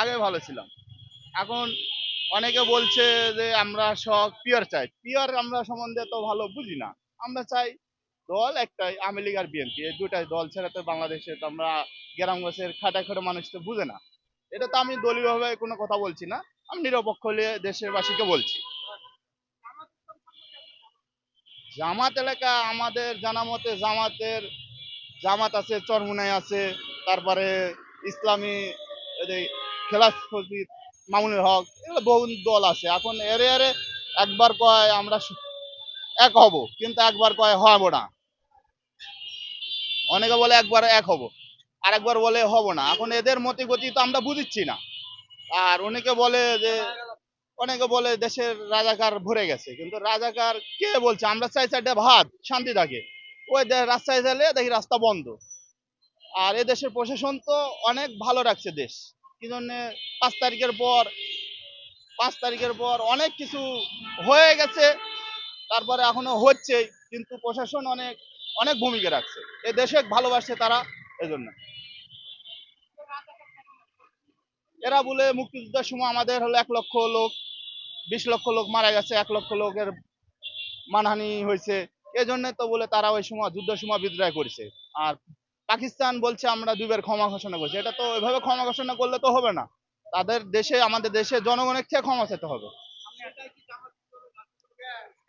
আগে ভালো ছিলাম। এখন অনেকে বলছে যে আমরা সব পিওর চাই। পিওর আমরা সম্বন্ধে তো ভালো বুঝি না। আমরা চাই দল একটাই, আওয়ামী লীগ আর বিএনপি। এই দুটাই দল ছাড়া তো বাংলাদেশে তো আমরা গ্রামগঞ্জের খাটা খাটো মানুষ তো বুঝে না। এটা তো আমি দলীয়ভাবে কোনো কথা বলছি না। আমি নিরপেক্ষ হলে দেশের বাসীকে বলছি। জামাত এলাকা আমাদের জানা মতে জামাতের, জামাত আছে, চরমুনাই আছে, তারপরে ইসলামী যে খেলাফ মামুনুল হক, এগুলো বহু দল আছে। এখন এরে এরে একবার কয় আমরা এক হব, কিন্তু একবার কয় হব না। অনেকে বলে একবার এক হব আর একবার বলে হব না। এখন এদের মতি গতি তো আমরা বুঝিচ্ছি না। আর অনেকে বলে যে, অনেকে বলে দেশের রাজাকার ভরে গেছে, কিন্তু রাজাকার কে বলছে? আমরা চাই চাইটা ভাত শান্তি থাকে। ওই রাস্তায় গেলে দেখি রাস্তা বন্ধ। আর এ দেশের প্রশাসন তো অনেক ভালো রাখছে দেশ। কি জন্যে? পাঁচ তারিখের পর, পাঁচ তারিখের পর অনেক কিছু হয়ে গেছে, তারপরে এখনও হচ্ছে কিন্তু প্রশাসন অনেক অনেক ভূমিকা রাখছে। এ দেশে ভালোবাসে তারা এজন্য। এরা বলে মুক্তিযুদ্ধের সময় আমাদের হলো এক লক্ষ লোক, বিশ লক্ষ লোক মারা গেছে, এক লক্ষ লোকের মানহানি হয়েছে। এজন্য তো বলে তারা ওই সময়, যুদ্ধের সময় বিদ্রোহ করেছে। আর পাকিস্তান বলছে আমরা দুইবার ক্ষমা ঘোষণা করছি। এটা তো ওইভাবে ক্ষমা ঘোষণা করলে তো হবে না। তাদের দেশে, আমাদের দেশে জনগণের থেকে ক্ষমা চাইতে হবে।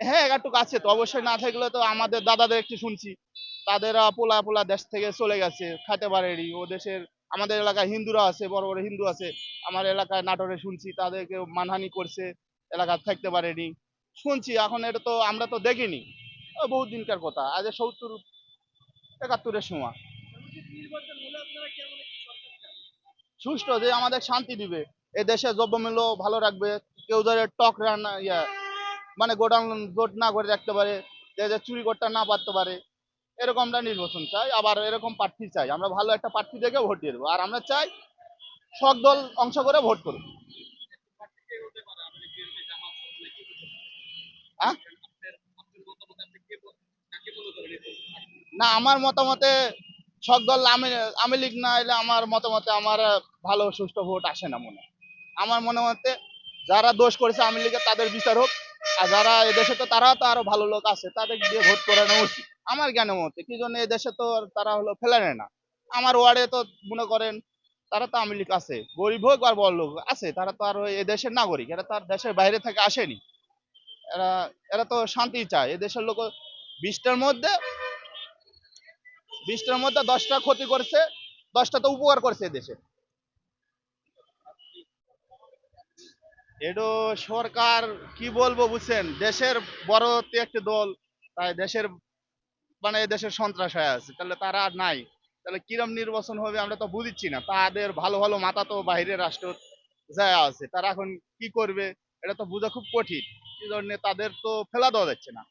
হ্যাঁ একটুকু আছে তো। অবশ্যই না থাকলে তো আমাদের দাদাদের একটু শুনছি। তাদের পোলা পোলা দেশ থেকে চলে গেছে, খাইতে পারেনি। ও দেশের, আমাদের এলাকায় হিন্দুরা আছে, বড় বড় হিন্দু আছে। আমার এলাকায় নাটোরে শুনছি, তাদেরকে মানহানি করছে এলাকা থাকতে পারেনি। শুনছি, এখন এটা তো আমরা তো দেখিনি। ও বহুত দিনকার কথা। আজ সত্তর, একাত্তরের সময়। সুষ্ঠু, যে আমাদের শান্তি দিবে। এ দেশে দ্রব্যমূল্য ভালো রাখবে, কেউ ধরে টক রান্না, ইয়া মানে গোডাউন জোট না করে রাখতে পারে, যে চুরি করতে না পারতে পারে এরকম আমরা নির্বাচন চাই। আবার এরকম প্রার্থী চাই। আমরা ভালো একটা প্রার্থী দেখে ভোট দিয়ে দেবো। আর আমরা চাই সব দল অংশ করে ভোট করব হ্যাঁ? না, আমার মতামতে সব আমি আমি লীগ না এলে আমার মতামতে আমার ভালো সুষ্ঠু ভোট আসে না মনে আমার মনে মতে যারা দোষ করেছে আমি লীগে তাদের বিচার হোক। আর যারা এদেশে তো তারা তো আরও ভালো লোক আছে, তাদের দিয়ে ভোট করানো উচিত। আমার জ্ঞানের মতে কি জন্য এদেশে তো তারা হলো ফেলে নেয় না? আমার ওয়ার্ডে তো মনে করেন তারা তো আওয়ামী লীগ আছে। গরিব হোক আর বড় লোক আছে, তারা তো আর ওই এদেশের নাগরিক। এরা তার দেশের বাইরে থেকে আসেনি। এরা এরা তো শান্তি চায়। এদেশের লোক বিশটার মধ্যে বিশটার মধ্যে দশটা ক্ষতি করছে, দশটা তো উপকার করছে দেশে। এটা সরকার কি বলব বুঝছেন? দেশের বড় একটি দল, তাই দেশের মানে দেশের সন্ত্রাস হয়ে আছে। তাহলে তারা আর নাই। তাহলে কিরম নির্বাচন হবে আমরা তো বুঝিচ্ছি না। তাদের ভালো ভালো মাথা তো বাইরের রাষ্ট্র যায় আছে। তারা এখন কি করবে? এটা তো বোঝা খুব কঠিন। এই জন্য তাদের তো ফেলা দেওয়া যাচ্ছে না।